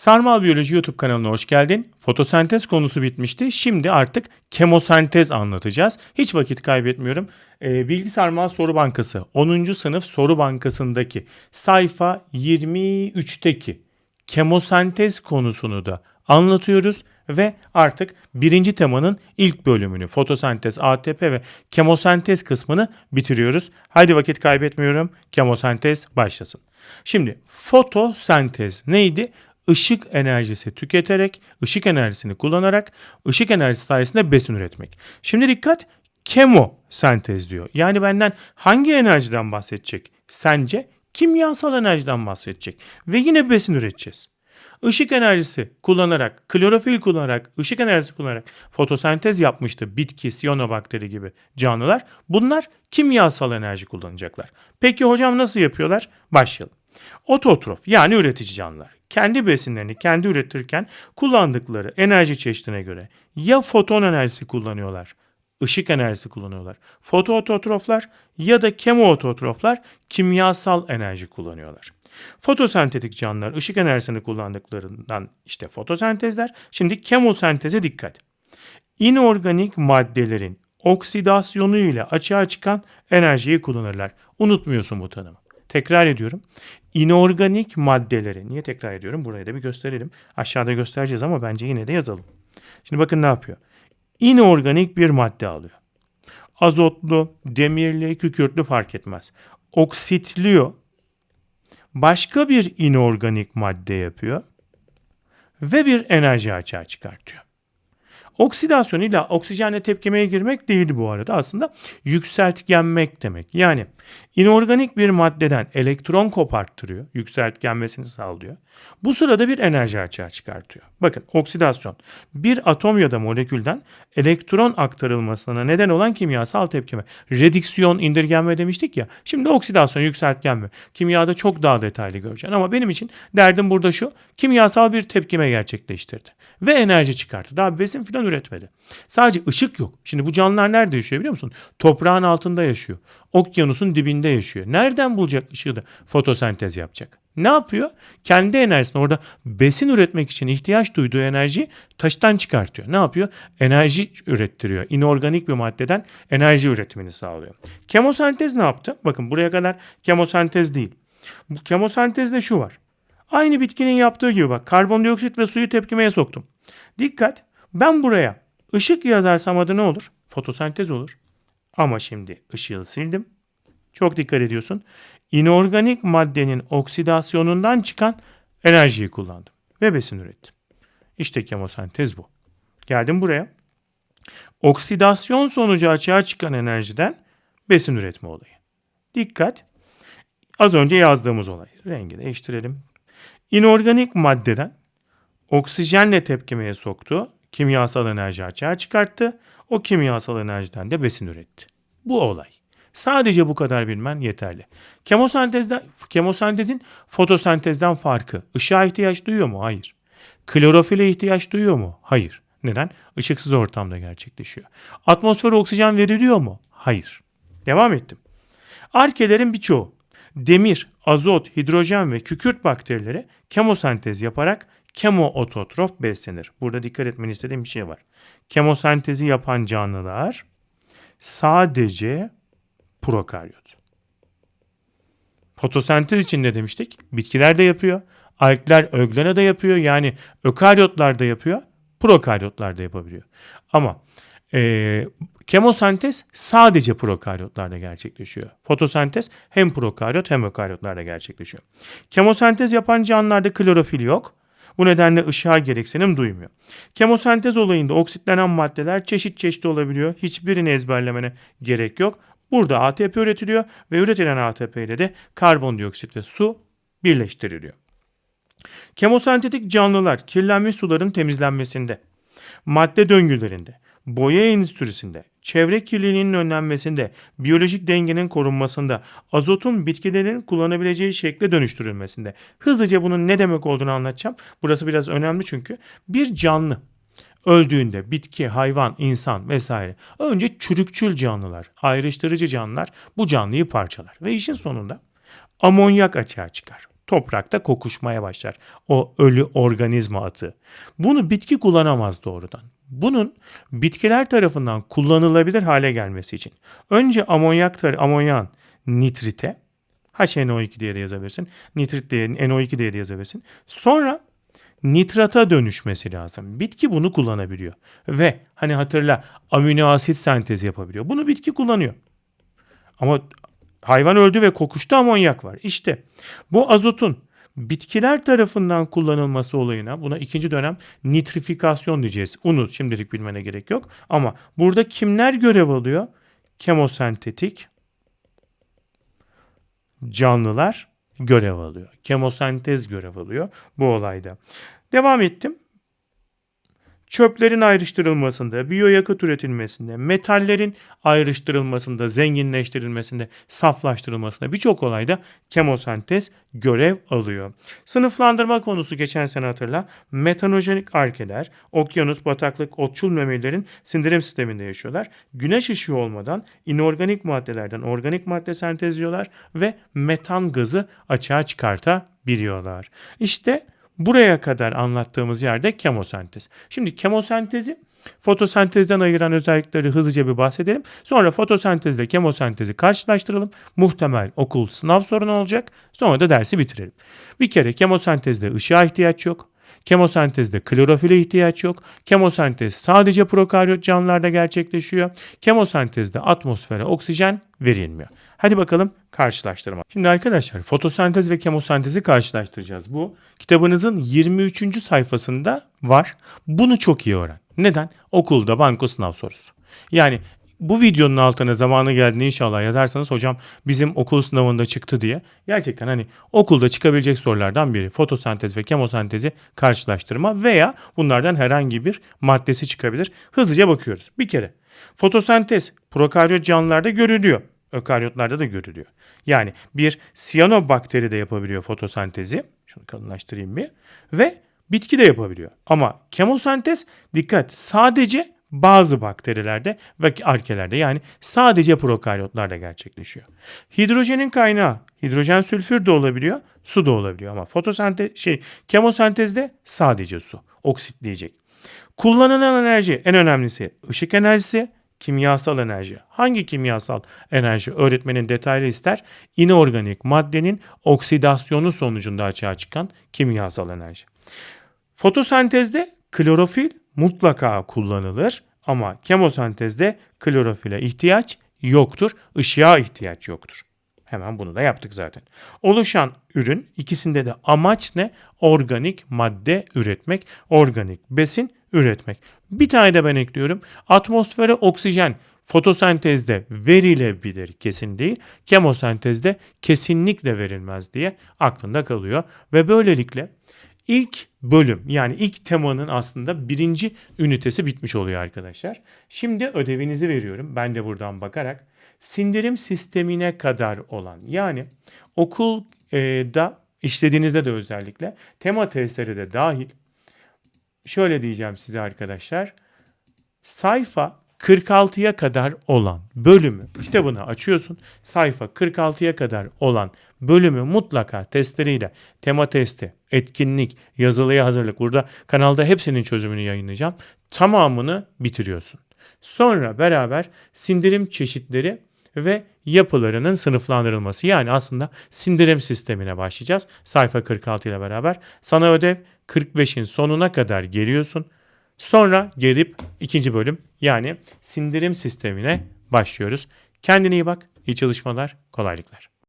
Sarmal Biyoloji YouTube kanalına hoş geldin. Fotosentez konusu bitmişti. Şimdi artık kemosentez anlatacağız. Hiç vakit kaybetmiyorum. Ee, Bilgi Sarmal Soru Bankası 10. sınıf soru bankasındaki sayfa 23'teki kemosentez konusunu da anlatıyoruz ve artık birinci temanın ilk bölümünü fotosentez, ATP ve kemosentez kısmını bitiriyoruz. Haydi vakit kaybetmiyorum. Kemosentez başlasın. Şimdi fotosentez neydi? Işık enerjisi tüketerek, ışık enerjisini kullanarak, ışık enerjisi sayesinde besin üretmek. Şimdi dikkat, kemosentez diyor. Yani benden hangi enerjiden bahsedecek? Sence kimyasal enerjiden bahsedecek. Ve yine besin üreteceğiz. Işık enerjisi kullanarak, klorofil kullanarak, ışık enerjisi kullanarak fotosentez yapmıştı bitki, siyanobakteri gibi canlılar. Bunlar kimyasal enerji kullanacaklar. Peki hocam nasıl yapıyorlar? Başlayalım. Ototrof yani üretici canlılar kendi besinlerini kendi üretirken kullandıkları enerji çeşidine göre ya foton enerjisi kullanıyorlar, ışık enerjisi kullanıyorlar. Fotoototroflar ya da kemoototroflar kimyasal enerji kullanıyorlar. Fotosentetik canlılar ışık enerjisini kullandıklarından işte fotosentezler. Şimdi kemosenteze dikkat. İnorganik maddelerin oksidasyonu ile açığa çıkan enerjiyi kullanırlar. Unutmuyorsun bu tanımı. Tekrar ediyorum. İnorganik maddeleri. Niye tekrar ediyorum? Burayı da bir gösterelim. Aşağıda göstereceğiz ama bence yine de yazalım. Şimdi bakın ne yapıyor? İnorganik bir madde alıyor. Azotlu, demirli, kükürtlü fark etmez. Oksitliyor. Başka bir inorganik madde yapıyor. Ve bir enerji açığa çıkartıyor. Oksidasyon ile oksijenle tepkimeye girmek değil bu arada aslında yükseltgenmek demek. Yani inorganik bir maddeden elektron koparttırıyor, yükseltgenmesini sağlıyor. Bu sırada bir enerji açığa çıkartıyor. Bakın oksidasyon bir atom ya da molekülden elektron aktarılmasına neden olan kimyasal tepkime. Redüksiyon, indirgenme demiştik ya. Şimdi oksidasyon, yükseltgenme. Kimyada çok daha detaylı göreceksin ama benim için derdim burada şu. Kimyasal bir tepkime gerçekleştirdi ve enerji çıkarttı. Daha besin filan üretmedi. Sadece ışık yok. Şimdi bu canlılar nerede yaşıyor biliyor musun? Toprağın altında yaşıyor. Okyanusun dibinde yaşıyor. Nereden bulacak ışığı da fotosentez yapacak? Ne yapıyor? Kendi enerjisini orada besin üretmek için ihtiyaç duyduğu enerjiyi taştan çıkartıyor. Ne yapıyor? Enerji ürettiriyor. İnorganik bir maddeden enerji üretimini sağlıyor. Kemosentez ne yaptı? Bakın buraya kadar kemosentez değil. Bu kemosentezde şu var. Aynı bitkinin yaptığı gibi bak karbondioksit ve suyu tepkimeye soktum. Dikkat ben buraya ışık yazarsam adı ne olur? Fotosentez olur. Ama şimdi ışığı sildim. Çok dikkat ediyorsun. İnorganik maddenin oksidasyonundan çıkan enerjiyi kullandım. Ve besin ürettim. İşte kemosentez bu. Geldim buraya. Oksidasyon sonucu açığa çıkan enerjiden besin üretme olayı. Dikkat. Az önce yazdığımız olay. Rengi değiştirelim. İnorganik maddeden oksijenle tepkimeye soktu. Kimyasal enerji açığa çıkarttı. O kimyasal enerjiden de besin üretti. Bu olay. Sadece bu kadar bilmen yeterli. Kemosentezden, kemosentezin fotosentezden farkı ışığa ihtiyaç duyuyor mu? Hayır. Klorofile ihtiyaç duyuyor mu? Hayır. Neden? Işıksız ortamda gerçekleşiyor. Atmosfere oksijen veriliyor mu? Hayır. Devam ettim. Arkelerin birçoğu demir, azot, hidrojen ve kükürt bakterileri kemosentez yaparak kemoototrof beslenir. Burada dikkat etmeni istediğim bir şey var. Kemosentezi yapan canlılar sadece prokaryot. Fotosentez için ne demiştik? Bitkiler de yapıyor. Algler öglena da yapıyor. Yani ökaryotlar da yapıyor. Prokaryotlar da yapabiliyor. Ama e, kemosentez sadece prokaryotlarda gerçekleşiyor. Fotosentez hem prokaryot hem ökaryotlarda gerçekleşiyor. Kemosentez yapan canlılarda klorofil yok. Bu nedenle ışığa gereksinim duymuyor. Kemosentez olayında oksitlenen maddeler çeşit çeşit olabiliyor. Hiçbirini ezberlemene gerek yok. Burada ATP üretiliyor ve üretilen ATP ile de karbondioksit ve su birleştiriliyor. Kemosentetik canlılar kirlenmiş suların temizlenmesinde, madde döngülerinde, boya endüstrisinde, çevre kirliliğinin önlenmesinde, biyolojik dengenin korunmasında, azotun bitkilerin kullanabileceği şekle dönüştürülmesinde. Hızlıca bunun ne demek olduğunu anlatacağım. Burası biraz önemli çünkü bir canlı öldüğünde bitki, hayvan, insan vesaire önce çürükçül canlılar, ayrıştırıcı canlılar bu canlıyı parçalar ve işin sonunda amonyak açığa çıkar. toprakta kokuşmaya başlar. O ölü organizma atığı. Bunu bitki kullanamaz doğrudan. Bunun bitkiler tarafından kullanılabilir hale gelmesi için önce amonyak amonyan nitrite HNO2 diye de yazabilirsin. Nitrit diye NO2 diye de yazabilirsin. Sonra nitrata dönüşmesi lazım. Bitki bunu kullanabiliyor. Ve hani hatırla amino asit sentezi yapabiliyor. Bunu bitki kullanıyor. Ama hayvan öldü ve kokuşta amonyak var. İşte bu azotun bitkiler tarafından kullanılması olayına buna ikinci dönem nitrifikasyon diyeceğiz. Unut şimdilik bilmene gerek yok. Ama burada kimler görev alıyor? Kemosentetik canlılar görev alıyor. Kemosentez görev alıyor bu olayda. Devam ettim çöplerin ayrıştırılmasında, biyoyakıt üretilmesinde, metallerin ayrıştırılmasında, zenginleştirilmesinde, saflaştırılmasında birçok olayda kemosentez görev alıyor. Sınıflandırma konusu geçen sene hatırla. Metanojenik arkeler, okyanus, bataklık, otçul memelilerin sindirim sisteminde yaşıyorlar. Güneş ışığı olmadan inorganik maddelerden organik madde sentezliyorlar ve metan gazı açığa çıkartabiliyorlar. İşte Buraya kadar anlattığımız yerde kemosentez. Şimdi kemosentezi fotosentezden ayıran özellikleri hızlıca bir bahsedelim. Sonra fotosentezle kemosentezi karşılaştıralım. Muhtemel okul sınav sorunu olacak. Sonra da dersi bitirelim. Bir kere kemosentezde ışığa ihtiyaç yok. Kemosentezde klorofile ihtiyaç yok. Kemosentez sadece prokaryot canlılarda gerçekleşiyor. Kemosentezde atmosfere oksijen verilmiyor. Hadi bakalım karşılaştırma. Şimdi arkadaşlar fotosentez ve kemosentezi karşılaştıracağız. Bu kitabınızın 23. sayfasında var. Bunu çok iyi öğren. Neden? Okulda banko sınav sorusu. Yani bu videonun altına zamanı geldiğinde inşallah yazarsanız hocam bizim okul sınavında çıktı diye. Gerçekten hani okulda çıkabilecek sorulardan biri fotosentez ve kemosentezi karşılaştırma veya bunlardan herhangi bir maddesi çıkabilir. Hızlıca bakıyoruz. Bir kere fotosentez prokaryot canlılarda görülüyor. Ökaryotlarda da görülüyor. Yani bir siyanobakteride yapabiliyor fotosentezi. Şunu kalınlaştırayım bir. Ve bitki de yapabiliyor. Ama kemosentez dikkat sadece bazı bakterilerde ve arkelerde yani sadece prokaryotlarda gerçekleşiyor. Hidrojenin kaynağı hidrojen sülfür de olabiliyor, su da olabiliyor ama fotosentez şey kemosentezde sadece su, oksitleyecek. Kullanılan enerji en önemlisi ışık enerjisi, kimyasal enerji. Hangi kimyasal enerji öğretmenin detaylı ister? İnorganik maddenin oksidasyonu sonucunda açığa çıkan kimyasal enerji. Fotosentezde klorofil mutlaka kullanılır ama kemosentezde klorofile ihtiyaç yoktur, ışığa ihtiyaç yoktur. Hemen bunu da yaptık zaten. Oluşan ürün ikisinde de amaç ne? Organik madde üretmek, organik besin üretmek. Bir tane de ben ekliyorum. Atmosfere oksijen fotosentezde verilebilir kesin değil. Kemosentezde kesinlikle verilmez diye aklında kalıyor. Ve böylelikle ilk bölüm yani ilk temanın aslında birinci ünitesi bitmiş oluyor arkadaşlar. Şimdi ödevinizi veriyorum ben de buradan bakarak. Sindirim sistemine kadar olan yani okulda işlediğinizde de özellikle tema testleri de dahil şöyle diyeceğim size arkadaşlar. Sayfa 46'ya kadar olan bölümü kitabını açıyorsun. Sayfa 46'ya kadar olan bölümü mutlaka testleriyle tema testi, etkinlik, yazılıya hazırlık burada kanalda hepsinin çözümünü yayınlayacağım. Tamamını bitiriyorsun. Sonra beraber sindirim çeşitleri ve yapılarının sınıflandırılması. Yani aslında sindirim sistemine başlayacağız. Sayfa 46 ile beraber. Sana ödev 45'in sonuna kadar geliyorsun. Sonra gelip ikinci bölüm yani sindirim sistemine başlıyoruz. Kendine iyi bak, iyi çalışmalar, kolaylıklar.